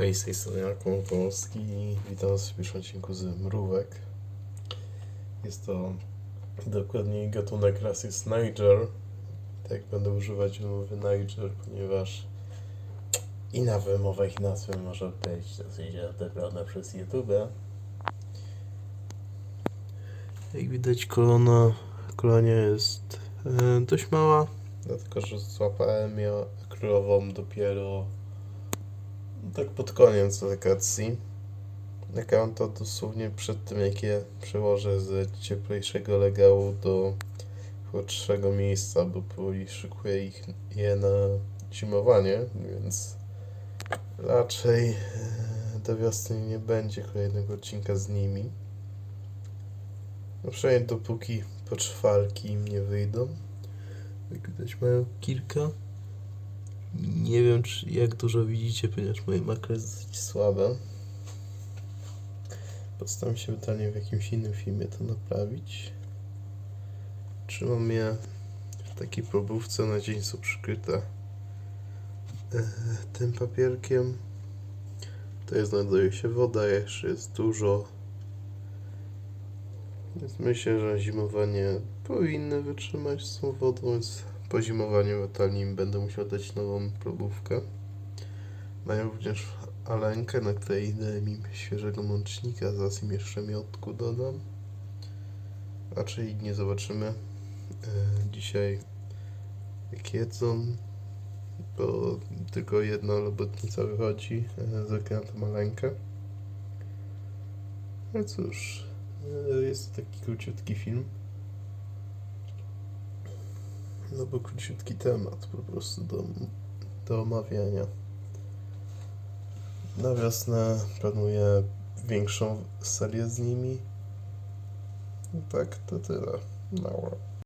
Hej, z tej strony Jakub Polski i witam was w pierwszym odcinku z Mrówek. Jest to dokładniej gatunek rasy jest Niger. Tak będę używać wymowy Niger, ponieważ inna wymowa ich nazwy może być dosyć odebrana przez YouTube. Jak widać kolona, kolonia jest e, dość mała, dlatego że złapałem ją królową dopiero tak pod koniec wakacji. Nagrałem to dosłownie przed tym, jak je przełożę z cieplejszego legału do chłodszego miejsca, bo powoli szykuję ich, je na zimowanie, więc raczej e, do wiosny nie będzie kolejnego odcinka z nimi. No przynajmniej dopóki poczwarki im nie wyjdą. Widać mają kilka. Nie wiem, czy jak dużo widzicie, ponieważ moje makro jest dosyć słabe. Postaram się pytanie w jakimś innym filmie to naprawić. Trzymam je w takiej probówce, na dzień są przykryte e, tym papierkiem. Tutaj znajduje się woda, jeszcze jest dużo. Więc myślę, że zimowanie powinny wytrzymać z tą wodą, po zimowaniu ewentualnie im będę musiał dać nową probówkę. Mają również alenkę, na której dałem im świeżego mącznika, zaraz im jeszcze miodku dodam. Raczej nie zobaczymy e, dzisiaj jak jedzą, bo tylko jedna robotnica wychodzi, e, zagrałem tą alenkę. No cóż, e, jest to taki króciutki film. No bo króciutki temat po prostu do, do omawiania. Na wiosnę planuję większą serię z nimi. No tak, to tyle. No.